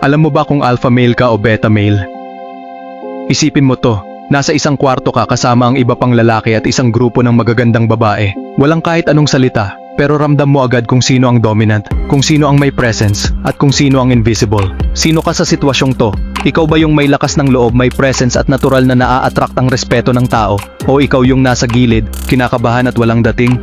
Alam mo ba kung alpha male ka o beta male? Isipin mo to, nasa isang kwarto ka kasama ang iba pang lalaki at isang grupo ng magagandang babae. Walang kahit anong salita, pero ramdam mo agad kung sino ang dominant, kung sino ang may presence, at kung sino ang invisible. Sino ka sa sitwasyong to? Ikaw ba yung may lakas ng loob, may presence at natural na naa-attract ang respeto ng tao? O ikaw yung nasa gilid, kinakabahan at walang dating?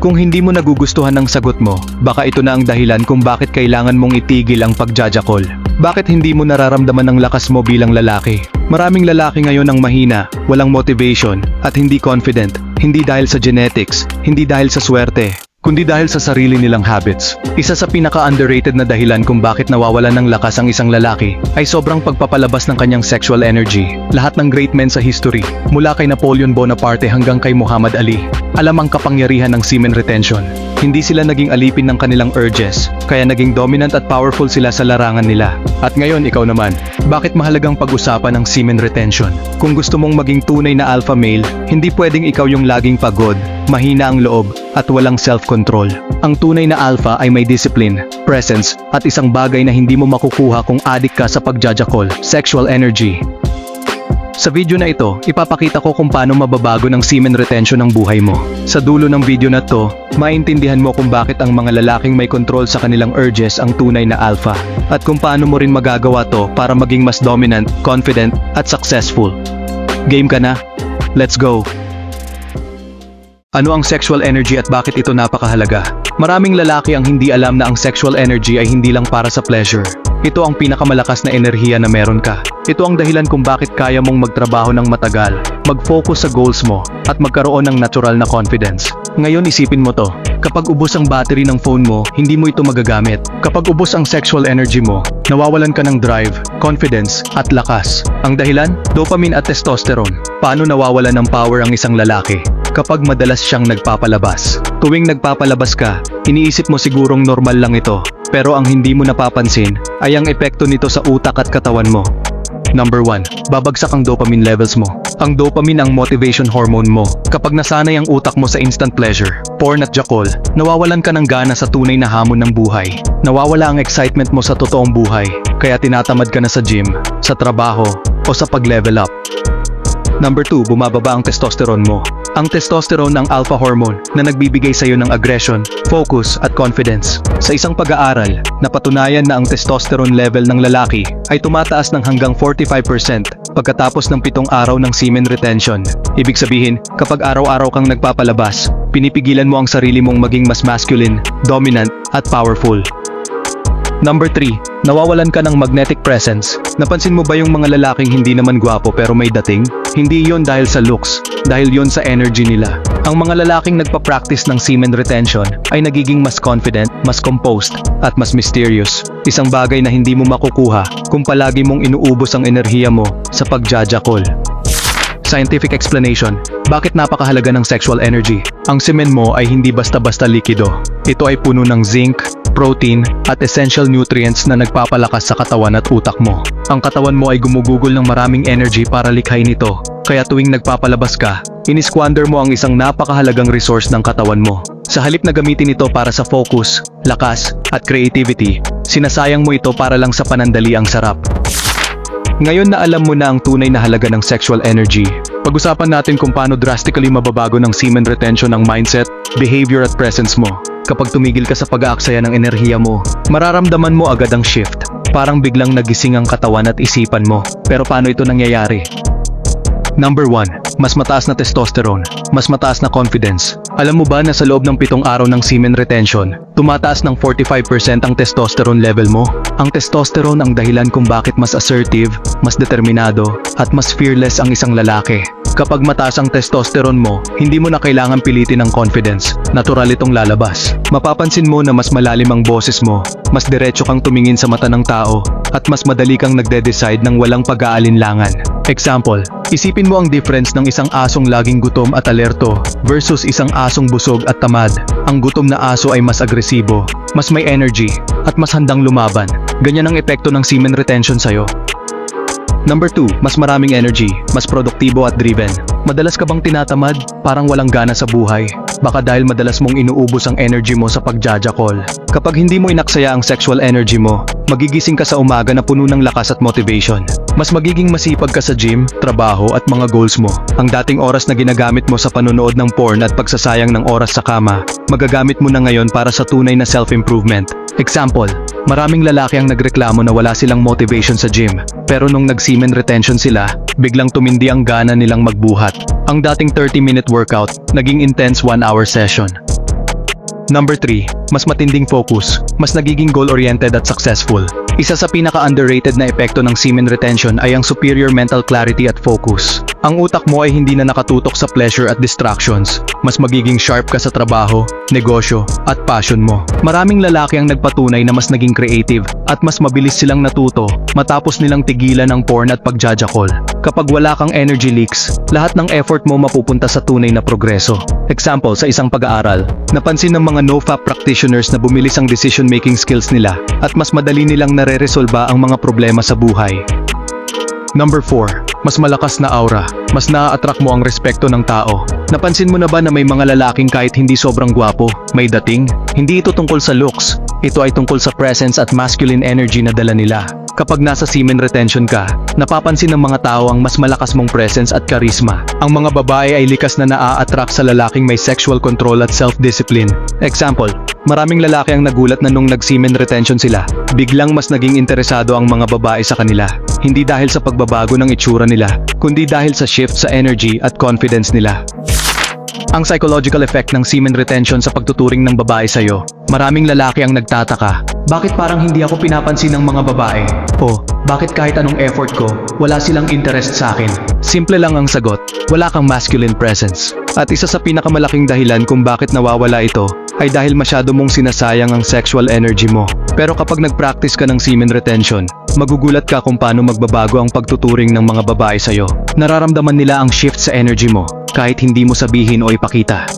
Kung hindi mo nagugustuhan ng sagot mo, baka ito na ang dahilan kung bakit kailangan mong itigil ang pagjajakol. Bakit hindi mo nararamdaman ang lakas mo bilang lalaki? Maraming lalaki ngayon ang mahina, walang motivation, at hindi confident. Hindi dahil sa genetics, hindi dahil sa swerte, kundi dahil sa sarili nilang habits. Isa sa pinaka-underrated na dahilan kung bakit nawawalan ng lakas ang isang lalaki ay sobrang pagpapalabas ng kanyang sexual energy. Lahat ng great men sa history, mula kay Napoleon Bonaparte hanggang kay Muhammad Ali, alam ang kapangyarihan ng semen retention. Hindi sila naging alipin ng kanilang urges, kaya naging dominant at powerful sila sa larangan nila. At ngayon ikaw naman, bakit mahalagang pag-usapan ang semen retention? Kung gusto mong maging tunay na alpha male, hindi pwedeng ikaw yung laging pagod, mahina ang loob, at walang self-control. Ang tunay na alpha ay may discipline, presence, at isang bagay na hindi mo makukuha kung adik ka sa pagjajakol, sexual energy. Sa video na ito, ipapakita ko kung paano mababago ng semen retention ang buhay mo. Sa dulo ng video na to, maintindihan mo kung bakit ang mga lalaking may control sa kanilang urges ang tunay na alpha. At kung paano mo rin magagawa to para maging mas dominant, confident, at successful. Game ka na? Let's go! Ano ang sexual energy at bakit ito napakahalaga? Maraming lalaki ang hindi alam na ang sexual energy ay hindi lang para sa pleasure. Ito ang pinakamalakas na enerhiya na meron ka. Ito ang dahilan kung bakit kaya mong magtrabaho ng matagal, mag-focus sa goals mo, at magkaroon ng natural na confidence. Ngayon isipin mo to, kapag ubos ang battery ng phone mo, hindi mo ito magagamit. Kapag ubos ang sexual energy mo, nawawalan ka ng drive, confidence, at lakas. Ang dahilan? Dopamine at testosterone. Paano nawawalan ng power ang isang lalaki? Kapag madalas siyang nagpapalabas. Tuwing nagpapalabas ka, iniisip mo sigurong normal lang ito. Pero ang hindi mo napapansin ay ang epekto nito sa utak at katawan mo. Number 1. Babagsak ang dopamine levels mo. Ang dopamine ang motivation hormone mo. Kapag nasanay ang utak mo sa instant pleasure, porn at jakol, nawawalan ka ng gana sa tunay na hamon ng buhay. Nawawala ang excitement mo sa totoong buhay, kaya tinatamad ka na sa gym, sa trabaho, o sa pag-level up. Number 2, bumababa ang testosterone mo. Ang testosterone ang alpha hormone na nagbibigay sa iyo ng aggression, focus at confidence. Sa isang pag-aaral, napatunayan na ang testosterone level ng lalaki ay tumataas ng hanggang 45% pagkatapos ng pitong araw ng semen retention. Ibig sabihin, kapag araw-araw kang nagpapalabas, pinipigilan mo ang sarili mong maging mas masculine, dominant at powerful. Number 3, nawawalan ka ng magnetic presence. Napansin mo ba yung mga lalaking hindi naman gwapo pero may dating? Hindi yon dahil sa looks, dahil yon sa energy nila. Ang mga lalaking nagpa-practice ng semen retention ay nagiging mas confident, mas composed, at mas mysterious. Isang bagay na hindi mo makukuha kung palagi mong inuubos ang enerhiya mo sa pagjajakol. Scientific explanation, bakit napakahalaga ng sexual energy? Ang semen mo ay hindi basta-basta likido. Ito ay puno ng zinc, protein, at essential nutrients na nagpapalakas sa katawan at utak mo. Ang katawan mo ay gumugugol ng maraming energy para likhain ito. Kaya tuwing nagpapalabas ka, inisquander mo ang isang napakahalagang resource ng katawan mo. Sa halip na gamitin ito para sa focus, lakas, at creativity, sinasayang mo ito para lang sa panandali ang sarap. Ngayon na alam mo na ang tunay na halaga ng sexual energy, pag-usapan natin kung paano drastically mababago ng semen retention ang mindset, behavior at presence mo. Kapag tumigil ka sa pag-aaksaya ng enerhiya mo, mararamdaman mo agad ang shift. Parang biglang nagising ang katawan at isipan mo. Pero paano ito nangyayari? Number 1. Mas mataas na testosterone. Mas mataas na confidence. Alam mo ba na sa loob ng pitong araw ng semen retention, tumataas ng 45% ang testosterone level mo? Ang testosterone ang dahilan kung bakit mas assertive, mas determinado, at mas fearless ang isang lalaki. Kapag mataas ang testosterone mo, hindi mo na kailangan pilitin ang confidence. Natural itong lalabas. Mapapansin mo na mas malalim ang boses mo, mas diretso kang tumingin sa mata ng tao, at mas madali kang nagde-decide ng walang pag-aalinlangan. Example, isipin mo ang difference ng isang asong laging gutom at alerto versus isang asong busog at tamad. Ang gutom na aso ay mas agresibo, mas may energy, at mas handang lumaban. Ganyan ang epekto ng semen retention sa'yo. Number 2, mas maraming energy, mas produktibo at driven. Madalas ka bang tinatamad? Parang walang gana sa buhay. Baka dahil madalas mong inuubos ang energy mo sa pagjajakol. Kapag hindi mo inaksaya ang sexual energy mo, Magigising ka sa umaga na puno ng lakas at motivation. Mas magiging masipag ka sa gym, trabaho at mga goals mo. Ang dating oras na ginagamit mo sa panonood ng porn at pagsasayang ng oras sa kama, magagamit mo na ngayon para sa tunay na self-improvement. Example, maraming lalaki ang nagreklamo na wala silang motivation sa gym. Pero nung nag-semen retention sila, biglang tumindi ang gana nilang magbuhat. Ang dating 30-minute workout, naging intense 1-hour session. Number 3, mas matinding focus, mas nagiging goal-oriented at successful. Isa sa pinaka-underrated na epekto ng semen retention ay ang superior mental clarity at focus. Ang utak mo ay hindi na nakatutok sa pleasure at distractions. Mas magiging sharp ka sa trabaho, negosyo, at passion mo. Maraming lalaki ang nagpatunay na mas naging creative at mas mabilis silang natuto matapos nilang tigilan ang porn at pagjajakol. Kapag wala kang energy leaks, lahat ng effort mo mapupunta sa tunay na progreso. Example, sa isang pag-aaral, napansin ng mga no-fap practitioners na bumilis ang decision-making skills nila at mas madali nilang nare-resolba ang mga problema sa buhay. Number 4. Mas malakas na aura. Mas naa-attract mo ang respekto ng tao. Napansin mo na ba na may mga lalaking kahit hindi sobrang gwapo, may dating? Hindi ito tungkol sa looks. Ito ay tungkol sa presence at masculine energy na dala nila. Kapag nasa semen retention ka, napapansin ng mga tao ang mas malakas mong presence at charisma. Ang mga babae ay likas na naa-attract sa lalaking may sexual control at self-discipline. Example, maraming lalaki ang nagulat na nung nag-semen retention sila, biglang mas naging interesado ang mga babae sa kanila. Hindi dahil sa pagbabago ng itsura nila, kundi dahil sa shift sa energy at confidence nila. Ang psychological effect ng semen retention sa pagtuturing ng babae sa'yo. Maraming lalaki ang nagtataka. Bakit parang hindi ako pinapansin ng mga babae? O, bakit kahit anong effort ko, wala silang interest sa akin? Simple lang ang sagot, wala kang masculine presence. At isa sa pinakamalaking dahilan kung bakit nawawala ito, ay dahil masyado mong sinasayang ang sexual energy mo. Pero kapag nag-practice ka ng semen retention, magugulat ka kung paano magbabago ang pagtuturing ng mga babae sa'yo. Nararamdaman nila ang shift sa energy mo, kahit hindi mo sabihin o ipakita.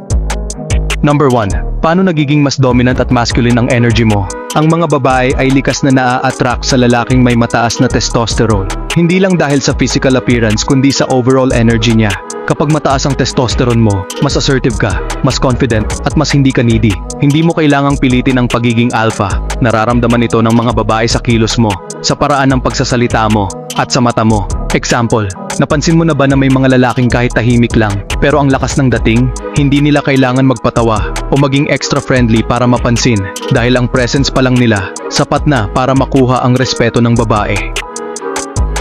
Number 1. Paano nagiging mas dominant at masculine ang energy mo? Ang mga babae ay likas na naa-attract sa lalaking may mataas na testosterone. Hindi lang dahil sa physical appearance kundi sa overall energy niya. Kapag mataas ang testosterone mo, mas assertive ka, mas confident, at mas hindi ka needy. Hindi mo kailangang pilitin ang pagiging alpha. Nararamdaman ito ng mga babae sa kilos mo, sa paraan ng pagsasalita mo, at sa mata mo. Example, napansin mo na ba na may mga lalaking kahit tahimik lang, pero ang lakas ng dating, hindi nila kailangan magpatawa o maging extra friendly para mapansin dahil ang presence pa lang nila, sapat na para makuha ang respeto ng babae.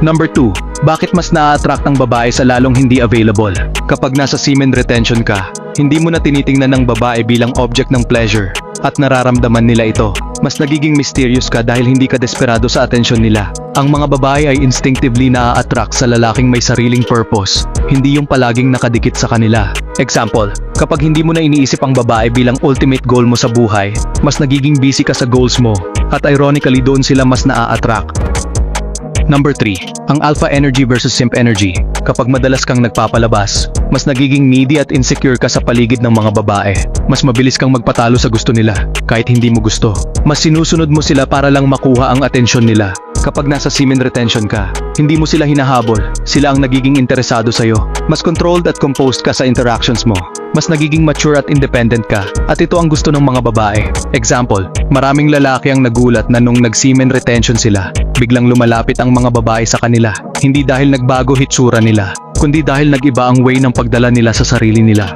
Number 2. Bakit mas na-attract ang babae sa lalong hindi available? Kapag nasa semen retention ka, hindi mo na tinitingnan ng babae bilang object ng pleasure at nararamdaman nila ito. Mas nagiging mysterious ka dahil hindi ka desperado sa atensyon nila. Ang mga babae ay instinctively na-attract sa lalaking may sariling purpose, hindi yung palaging nakadikit sa kanila. Example, kapag hindi mo na iniisip ang babae bilang ultimate goal mo sa buhay, mas nagiging busy ka sa goals mo, at ironically doon sila mas na-attract. Number 3. Ang alpha energy versus simp energy. Kapag madalas kang nagpapalabas, mas nagiging needy at insecure ka sa paligid ng mga babae. Mas mabilis kang magpatalo sa gusto nila, kahit hindi mo gusto. Mas sinusunod mo sila para lang makuha ang atensyon nila. Kapag nasa semen retention ka, hindi mo sila hinahabol, sila ang nagiging interesado sa'yo. Mas controlled at composed ka sa interactions mo. Mas nagiging mature at independent ka, at ito ang gusto ng mga babae. Example, maraming lalaki ang nagulat na nung nag-semen retention sila, biglang lumalapit ang mga babae sa kanila. Hindi dahil nagbago hitsura nila, kundi dahil nag-iba ang way ng pagdala nila sa sarili nila.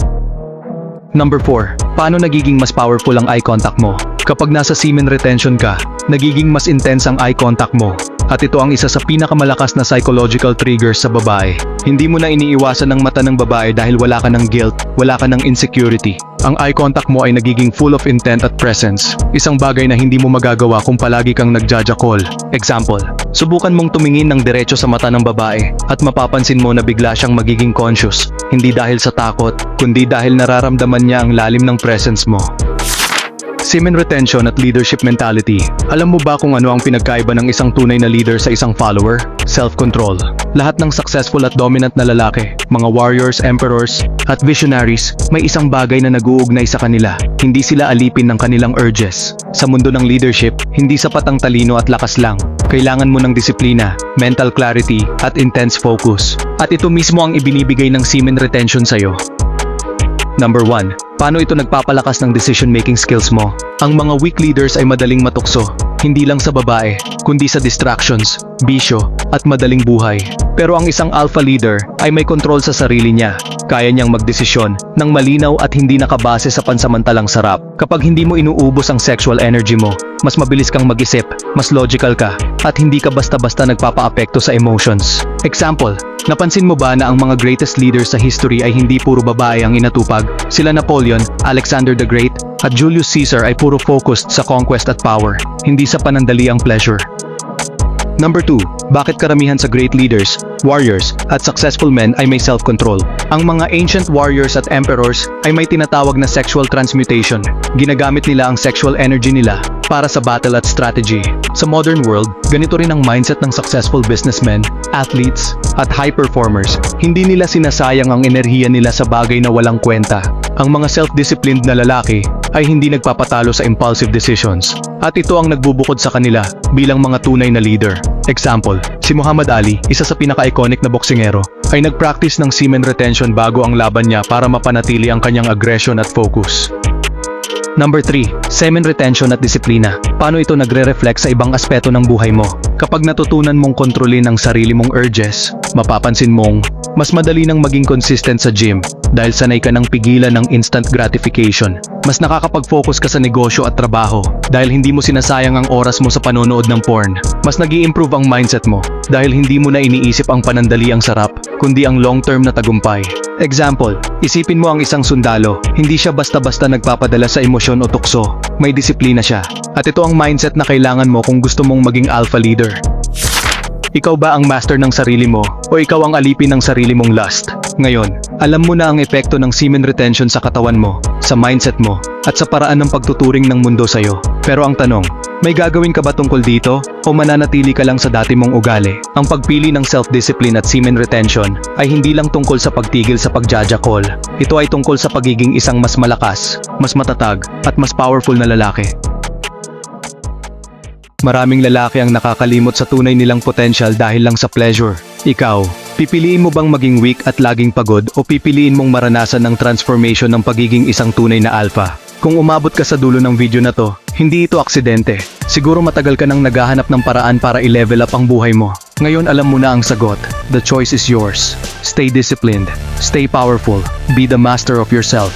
Number 4. Paano nagiging mas powerful ang eye contact mo? Kapag nasa semen retention ka, nagiging mas intense ang eye contact mo. At ito ang isa sa pinakamalakas na psychological triggers sa babae. Hindi mo na iniiwasan ng mata ng babae dahil wala ka ng guilt, wala ka ng insecurity. Ang eye contact mo ay nagiging full of intent at presence. Isang bagay na hindi mo magagawa kung palagi kang nagjajakol. Example, subukan mong tumingin ng diretso sa mata ng babae at mapapansin mo na bigla siyang magiging conscious. Hindi dahil sa takot, kundi dahil nararamdaman niya ang lalim ng presence mo. Semen retention at leadership mentality. Alam mo ba kung ano ang pinagkaiba ng isang tunay na leader sa isang follower? Self-control. Lahat ng successful at dominant na lalaki, mga warriors, emperors, at visionaries, may isang bagay na nag-uugnay sa kanila. Hindi sila alipin ng kanilang urges. Sa mundo ng leadership, hindi sapat ang talino at lakas lang. Kailangan mo ng disiplina, mental clarity, at intense focus. At ito mismo ang ibinibigay ng semen retention sa'yo. Number 1. Paano ito nagpapalakas ng decision-making skills mo? Ang mga weak leaders ay madaling matukso. Hindi lang sa babae, kundi sa distractions, bisyo, at madaling buhay. Pero ang isang alpha leader ay may kontrol sa sarili niya. Kaya niyang magdesisyon ng malinaw at hindi nakabase sa pansamantalang sarap. Kapag hindi mo inuubos ang sexual energy mo, mas mabilis kang mag-isip, mas logical ka, at hindi ka basta-basta nagpapaapekto sa emotions. Example, napansin mo ba na ang mga greatest leaders sa history ay hindi puro babae ang inatupag? Sila Napoleon, Alexander the Great, at Julius Caesar ay puro focused sa conquest at power, hindi sa panandaliang pleasure. Number 2, bakit karamihan sa great leaders, warriors, at successful men ay may self-control? Ang mga ancient warriors at emperors ay may tinatawag na sexual transmutation. Ginagamit nila ang sexual energy nila para sa battle at strategy. Sa modern world, ganito rin ang mindset ng successful businessmen, athletes, at high performers. Hindi nila sinasayang ang enerhiya nila sa bagay na walang kwenta. Ang mga self-disciplined na lalaki ay hindi nagpapatalo sa impulsive decisions. At ito ang nagbubukod sa kanila bilang mga tunay na leader. Example, si Muhammad Ali, isa sa pinaka-iconic na boksingero, ay nag-practice ng semen retention bago ang laban niya para mapanatili ang kanyang aggression at focus. Number 3, semen retention at disiplina. Paano ito nagre-reflect sa ibang aspeto ng buhay mo? Kapag natutunan mong kontrolin ang sarili mong urges, mapapansin mong mas madali nang maging consistent sa gym dahil sanay ka ng pigilan ng instant gratification. Mas nakakapag-focus ka sa negosyo at trabaho dahil hindi mo sinasayang ang oras mo sa panonood ng porn. Mas nag improve ang mindset mo dahil hindi mo na iniisip ang panandaliang sarap, kundi ang long-term na tagumpay. Example, isipin mo ang isang sundalo, hindi siya basta-basta nagpapadala sa emosyon o tukso, may disiplina siya. At ito ang mindset na kailangan mo kung gusto mong maging alpha leader. Ikaw ba ang master ng sarili mo o ikaw ang alipin ng sarili mong lust? Ngayon, alam mo na ang epekto ng semen retention sa katawan mo, sa mindset mo, at sa paraan ng pagtuturing ng mundo sa'yo. Pero ang tanong, may gagawin ka ba tungkol dito o mananatili ka lang sa dati mong ugali? Ang pagpili ng self-discipline at semen retention ay hindi lang tungkol sa pagtigil sa pagjajakol. Ito ay tungkol sa pagiging isang mas malakas, mas matatag, at mas powerful na lalaki. Maraming lalaki ang nakakalimot sa tunay nilang potential dahil lang sa pleasure. Ikaw, pipiliin mo bang maging weak at laging pagod o pipiliin mong maranasan ng transformation ng pagiging isang tunay na alpha? Kung umabot ka sa dulo ng video na to, hindi ito aksidente. Siguro matagal ka nang naghahanap ng paraan para i-level up ang buhay mo. Ngayon alam mo na ang sagot. The choice is yours. Stay disciplined. Stay powerful. Be the master of yourself.